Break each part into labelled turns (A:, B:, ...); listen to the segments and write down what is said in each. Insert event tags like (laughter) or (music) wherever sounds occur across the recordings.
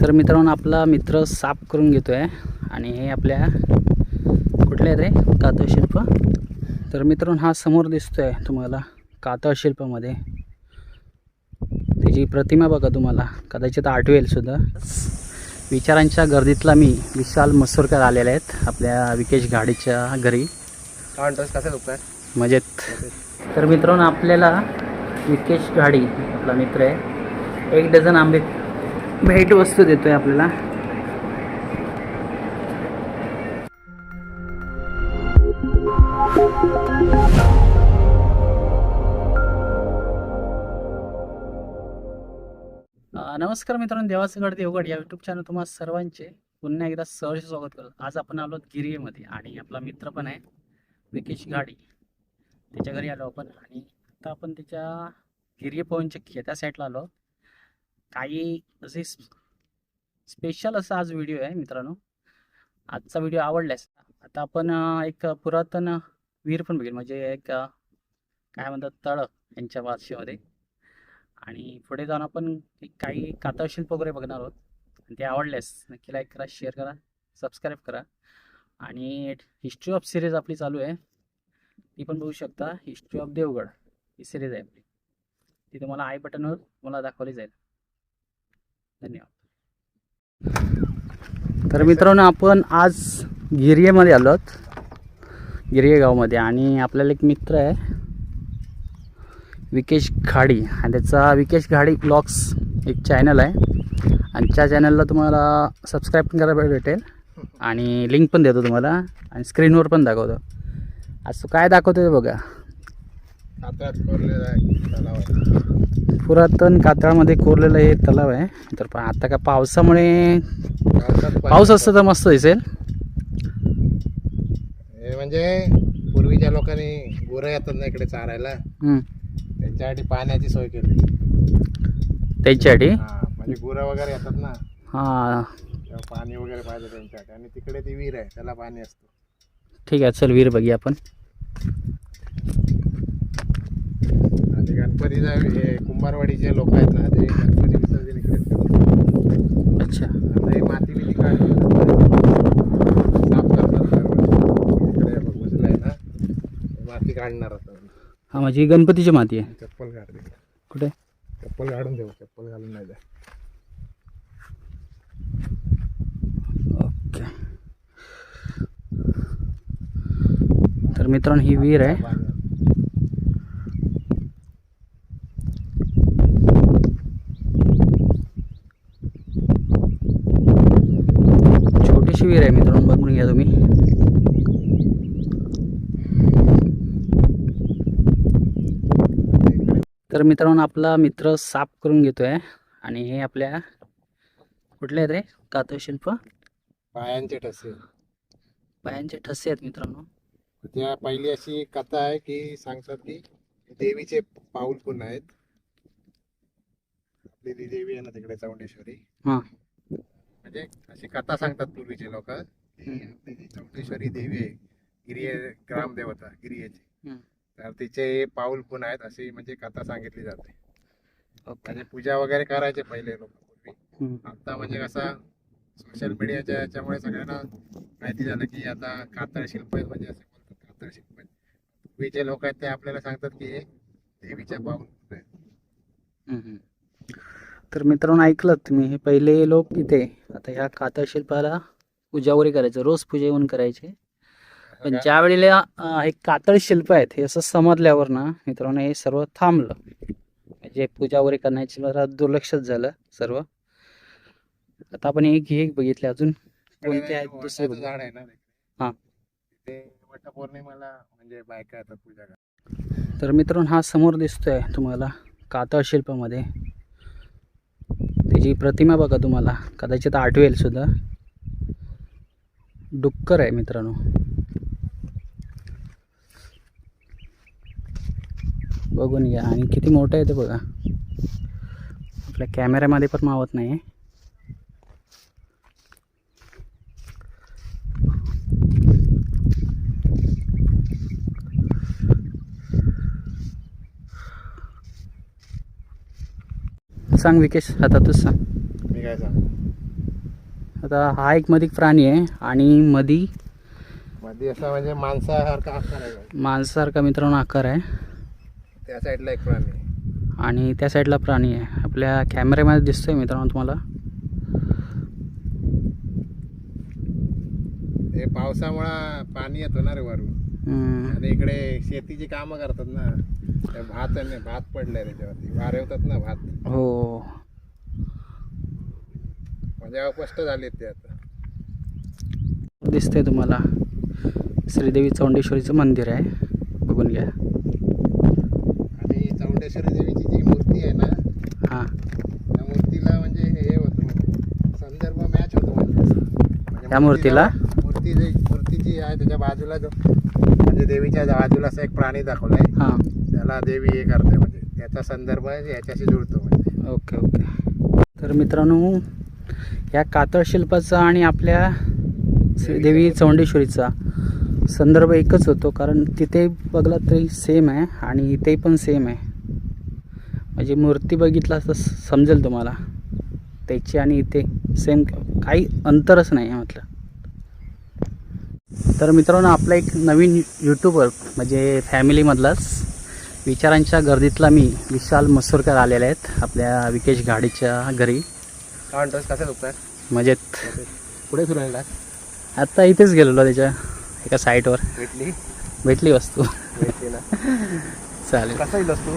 A: तर मित्रांनो आपला मित्र साफ करून घेतोय आणि हे आपल्या कुठले आहेत रे? कातळ शिल्प. तर मित्रांनो हा समोर दिसतोय तुम्हाला कातळ शिल्पामध्ये. त्याची प्रतिमा बघा तुम्हाला. कदाचित आठवेल सुद्धा. विचारांच्या गर्दीतला मी विशाल मसूरकर आलेले आहेत आपल्या विकेश गाडीच्या घरी.
B: कसं
A: मजेत. तर मित्रांनो आपल्याला विकेश गाडी आपला मित्र आहे एक डझन आंबे भेट वस्तू आहे आपल्याला. नमस्कार मित्रांनो देवाचं गड देवगड या युट्यूब चॅनल तुम्हाला सर्वांचे पुन्हा एकदा सहर्ष स्वागत करतो. आज आपण आलो गिरीमध्ये आणि आपला मित्र पण आहे विकेश गाडी. त्याच्या घरी आलो आपण आणि आता आपण त्याच्या गिरी पवनच्या खे त्या साईडला आलो. काही असे स्पेशल असा आज व्हिडिओ आहे मित्रांनो. आजचा व्हिडिओ आवडल्यास आता आपण एक पुरातन विहीर पण बघेल. म्हणजे एक काय म्हणतात तळ यांच्या भाषेमध्ये आणि पुढे जाऊन आपण काही कातळशिल्प वगैरे बघणार आहोत. आणि ते आवडल्यास नक्की लाईक करा शेअर करा सबस्क्राईब करा. आणि हिस्ट्री ऑफ सिरीज आपली चालू आहे. ती पण बघू शकता. History of Devgad. He series आहे आपली. ती तुम्हाला आय बटनवर मला दाखवली जाईल. धन्यवाद. तर मित्रांनो आपण आज गिरियेमध्ये आलो आहोत. गिरिये गावमध्ये आणि आपल्याला एक मित्र आहे विकेश घाडी. आणि त्याचा विकेश घाडी ब्लॉग्स एक चॅनल आहे. आणि त्या चॅनलला तुम्हाला सबस्क्राईब पण करायला भेटेल. आणि लिंक पण देतो तुम्हाला. आणि स्क्रीनवर पण दाखवतो. आज तो काय दाखवतो ते बघा.
B: कातळात कोरलेला आहे तलाव आहे.
A: पुरातन कातळामध्ये कोरलेलं हे तलाव आहे. तर पण आता का पावसामुळे पाऊस असतं तर मस्त दिसेल.
B: म्हणजे पूर्वीच्या लोकांनी गुरं येतात ना इकडे चारायला. त्यांच्यासाठी पाण्याची सोय केली.
A: त्याच्यासाठी?
B: म्हणजे गुरं वगैरे येतात ना
A: हां.
B: पाणी वगैरे पाहिजे त्यांच्यासाठी. आणि तिकडे ती विहीर आहे त्याला पाणी असतं.
A: ठीक आहे चल वीर बघूया आपण.
B: आणि गणपतीचा हे कुंभारवाडीचे लोक आहेत ना ते गणपती विसर्जन करतात.
A: अच्छा.
B: आता हे माती बिती काढतात साफ करतात. इकडे बघ उजलं आहे ना माती काढणार आता.
A: हा म्हणजे ही गणपतीची माती आहे.
B: चप्पल काढ तिकडे.
A: कुठे?
B: चप्पल काढून देऊ चप्पल घालून नाही द्या
A: ओके. तर मित्रांनो ही विहीर आहे. विहीर आहे मित्रांनो बघून घ्या तुम्ही. तर मित्रांनो आपला मित्र साफ करून घेतोय आणि हे आपल्या कुठले आहेत रे? कातळ शिल्प?
B: पायांचे ठसे.
A: पायांचे ठसे आहेत मित्रांनो.
B: त्या पहिली अशी कथा आहे की सांगतात की देवीचे पाऊल पण आहेत. आपली देवी आहे ना तिकडे चौंडेश्वरी.
A: हा.
B: म्हणजे अशी कथा सांगतात पूर्वीचे लोक चौंडेश्वरी देवी आहे गिरिये ग्रामदेवता गिरियेची. तर तिचे पाऊल पण आहेत अशी म्हणजे कथा सांगितली जाते. म्हणजे पूजा वगैरे करायचे पहिले लोक पूर्वी. आता म्हणजे कसा सोशल मीडियाच्या याच्यामुळे सगळ्यांना माहिती झालं की आता कातळ शिल्प आहेत म्हणजे असे बोलतात कातळ शिल्प आहेत. पूर्वीचे लोक आहेत ते आपल्याला सांगतात की देवीच्या पाऊल आहेत.
A: तर मित्रांनो ऐकलं तुम्ही हे पहिले लोक इथे. आता ह्या कातळ शिल्पाला पूजा वगैरे करायचं रोज पूजा येऊन करायचे पण
B: का?
A: ज्या वेळेला हे कातळ शिल्प आहेत हे असं समजल्यावर ना मित्रांनो हे सर्व थांबलं म्हणजे पूजा वगैरे करण्याची दुर्लक्षच झालं सर्व आता आपण एक एक बघितले अजून कोणते आहेत दुसरे.
B: झाड आहे ना
A: हा.
B: ते वटपौर्णिमेला म्हणजे बायका येतात पूजा करायला
A: तर मित्रांनो हा समोर दिसतोय तुम्हाला कातळ शिल्पामध्ये त्याची प्रतिमा बघा तुम्हाला. कदाचित आठवेल सुद्धा. डुक्कर आहे मित्रांनो. बघून घ्या. आणि किती मोठं आहे ते बघा. आपल्या कॅमेऱ्यामध्ये पण मावत नाही आहे सांग विकेश आता तूच सांग.
B: मी काय सांग?
A: आता हा एक मधी प्राणी आहे आणि मधी
B: मध्ये असा म्हणजे माणसासारखा आकार आहे.
A: माणसासारखा मित्रांनो आकार आहे.
B: त्या साईडला एक प्राणी आहे.
A: आणि त्या साईडला प्राणी आहे. आपल्या कॅमेऱ्यामध्ये दिसतोय मित्रांनो तुम्हाला.
B: हे पावसामुळं पाणी येतं ना रे वरून. आणि इकडे शेतीची कामं करतात ना. भात ना, भात पडलंय त्याच्यावरती वारे होतात ना भात.
A: हो.
B: म्हणजे अस्पष्ट झाले ते आता.
A: दिसतंय तुम्हाला. श्रीदेवी चौंडेश्वरीचं मंदिर आहे. बघून घ्या.
B: आणि चौंडेश्वरी देवीची जी मूर्ती आहे ना
A: हां.
B: त्या मूर्तीला म्हणजे हे होतं. संदर्भ मॅच होतो म्हणजे. म्हणजे
A: त्या मूर्तीला?
B: मूर्ती जी मूर्ती जी आहे त्याच्या बाजूला जो म्हणजे देवीच्या बाजूला असा एक प्राणी दाखवलाय.
A: हां.
B: त्याला देवी हे करते म्हणजे. त्याचा संदर्भ याच्याशी जुळतो म्हणजे.
A: Okay okay. तर मित्रांनो या कातळ शिल्पाचा आणि आपल्या श्रीदेवी चौंडेश्वरीचा संदर्भ एकच होतो कारण तिथे बघला तरी सेम आहे आणि इथे पण सेम आहे. म्हणजे मूर्ती बघितला तर समजेल तुम्हाला. त्याची आणि इथे सेम काही अंतरच नाही आहे म्हटलं. तर मित्रांनो आपला एक नवीन यूट्यूबर म्हणजे फॅमिलीमधलाच विचारांच्या गर्दीतला मी विशाल मसूरकर आलेले आहेत आपल्या विकेश गाडीच्या घरी.
B: कसं दुखतात
A: म्हणजे
B: पुढे सुरू राहिला
A: आत्ता इथेच गेलेलो त्याच्या एका साईटवर.
B: भेटली?
A: भेटली वस्तू.
B: भेटली ना.
A: चालेल.
B: कसा येईल तू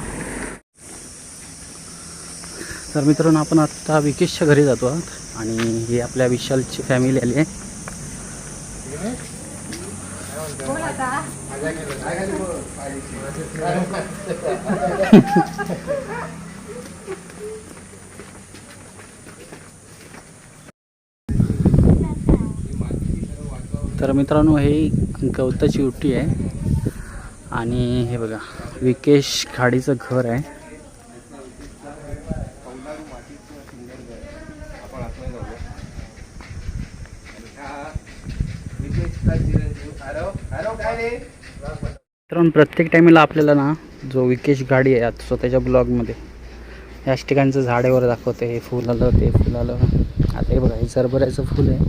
A: तर मित्रांनो आपण आत्ता विकेशच्या घरी जातो आहोत आणि ही आपल्या विशालची फॅमिली आली आहे. तर मित्रांनो हे गवताची उटी आहे. आणि हे बघा विकेश खाडीचं घर आहे. पण प्रत्येक टायमेला आपल्याला ना जो विकेश गाडी आहे आता स्वतःच्या ब्लॉगमध्ये याच ठिकाणचं झाडेवर दाखवते हे फुल आलं ते फुल आलं आता हे बघा हे सरबऱ्याचं फुल आहे.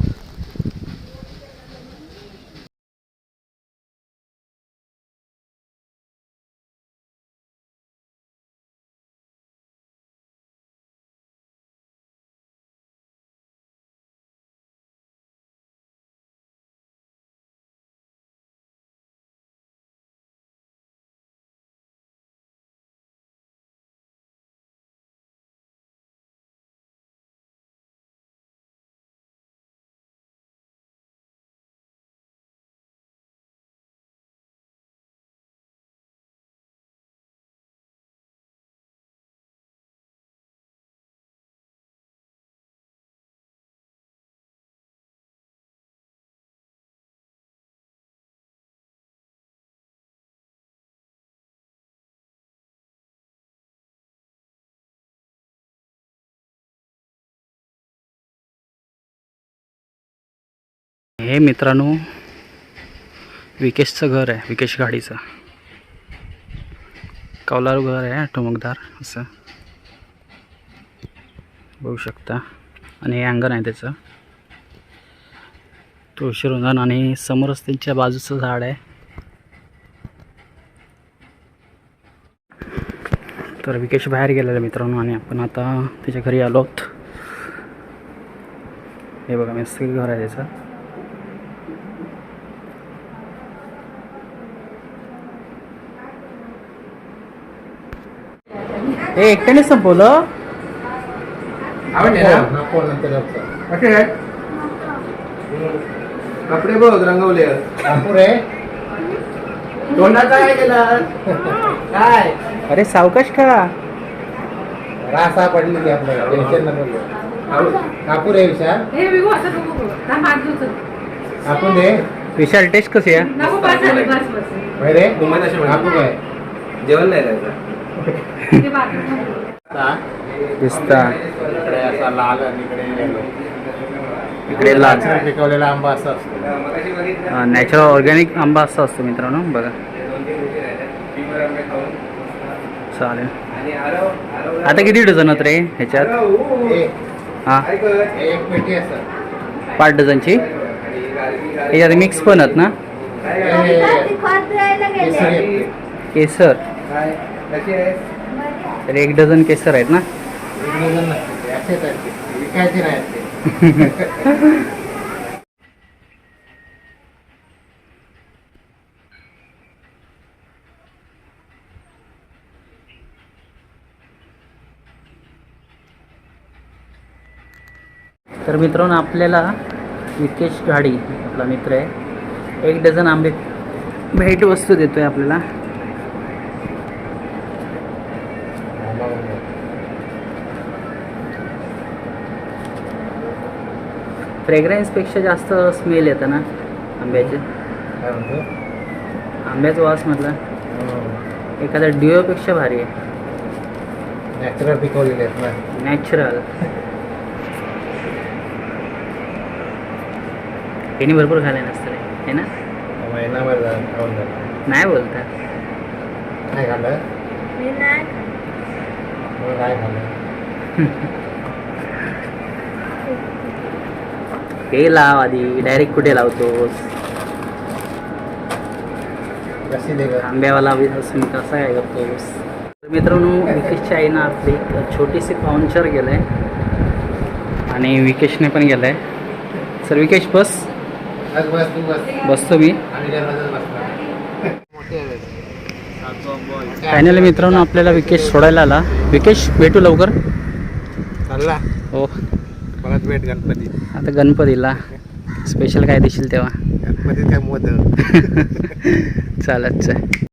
A: हे मित्रांनो विकेशचं घर आहे विकेश गाडीचं. कौलारू घर आहे टुमकदार असं. बघू शकता. आणि हे अंगण आहे त्याचं. तुळशीरुंधन आणि समोरच त्यांच्या बाजूचं झाड आहे. तर विकेश बाहेर गेलेला मित्रांनो आणि आपण आता त्याच्या घरी आलो आहोत. हे बघा मिस्त्री घर आहे त्याचं. हे एकट्याने संपवलं.
C: कसे आहे कपडे बघ रंगवले. तोंडाचा काय केला काय?
A: अरे सावकाश का
B: रासा पडली ती आपल्याला टेन्शन नको कापूर आहे विशाल.
D: हे विवो असं नको करू. थांब आठ दिवसात.
B: कापूर आहे
A: विशाल टेस्ट कशी आहे?
D: नको बस झालं, बस, बस.
B: होय रे
C: म्हणतात.
B: कापूर आहे.
C: जेवण नाही जायचं.
D: ते बाथरूममध्ये.
B: आता
A: दिसता
B: इकडे असा लाल आणि इकडे
A: लाल.
B: नॅचरल पिकवलेला आंबा असा असतो.
A: नॅचरल ऑर्गॅनिक आंबा असा असतो मित्रांनो बघा. चालेल. आता किती डझन आहेत रे ह्याच्यात?
B: हे.
A: पाच डझनची? याच्यात मिक्स पण आहेत ना?
B: केसरी
C: कशी आहे
A: तर एक डझन केसर आहेत ना
B: एक डझन नसते ते. असेच आहेत ते. विकायचे नाहीत ते (laughs)
A: तर मित्रांनो आपल्याला विकेश गाडी आपला मित्र आहे एक डझन आंबे भेट वस्तू देतोय आपल्याला फ्रेग्रन्सपेक्षा जास्त स्मेल येतं ना आंब्याचे?
B: काय म्हणतो?
A: आंब्याचा वास म्हटलं. एखाद्या डिओपेक्षा भारी आहे.
B: नॅचरल पिकवलेले आहेत ना.
A: नॅचरल त्यांनी भरपूर खाल्ले नसतं रे. हे ना?
B: महिनाभर झाला खाऊन झाला.
A: नाही बोलता.
B: काय खाल्लं? मग काय खाल्लं. (laughs)
A: हे लाव आधी डायरेक्ट कुठे लावतोस? आंब्यावाला असून कसा काय करतोस? तर मित्रांनो विकेशच्या आईनं आपली एक छोटीशी पाहुणचार गेलं आहे आणि विकेशने पण गेलं आहे सर विकेश बस. बसतो मी. फायनली मित्रांनो आपल्याला विकेश सोडायला आला. विकेश भेटू लवकर.
B: चालला
A: हो.
B: परत भेट गणपती.
A: आता गणपतीला स्पेशल काय देशील तेव्हा?
B: गणपतीत काय मोदक. (laughs)
A: चालत